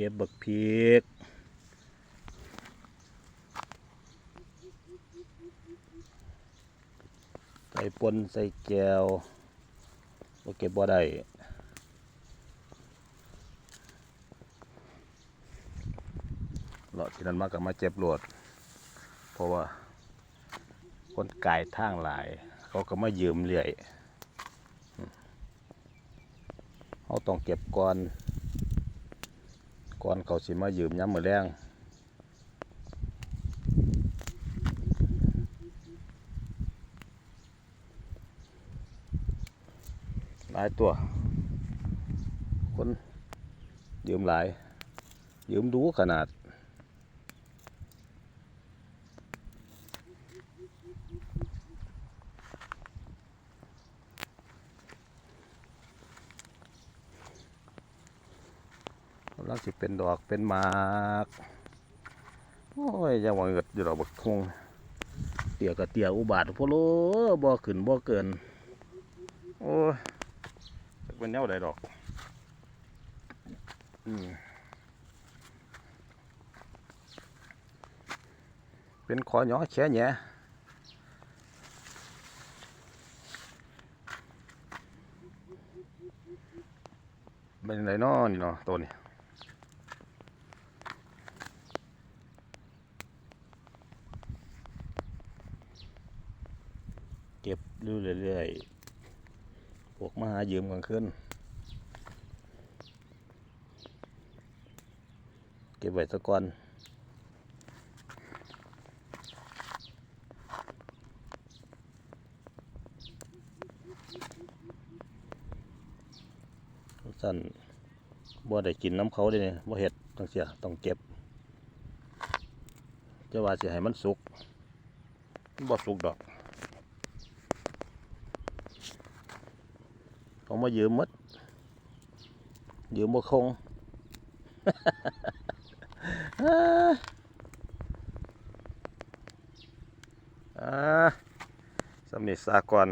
ก็บบักพริกใส่ปนใส่แก้วบ่เก็บบ่ได้เลาะที่นั้นมากับมาเจ็บหลดเพราะว่าคนกายทางหลาย เขาก็มายืมเรื่อยเขาต้องเก็บก่อน ก่อนเขาสิมายืมย้ำมือแรงหลายตัว คนยืมหลาย ยืมดูขนาด กำลังสิเป็นดอกเป็นหมากโอ้ยยังว่าเงิดอยู่ดอกบักคงเตี่ยกับเตี่ยอุบาทพโลบ่ขึ้นบ่เกิน โอ้ยเป็นแนวใดดอกอืมเป็นขอหยอแฉแหน่เป็นไรน้อนี่เนาะตัวนี้ เก็บเรื่อยๆพวกมาหายืมกลางคืนเก็บไว้สักก่อนสั้นบ่ได้กินน้ำเขาเลยเนี่ยบ่เห็ดต้องเสียต้องเก็บจะว่าสิให้มันสุกบ่สุกดอก เขามายืมหมดยืมบ่คงอ่าสำนิสากร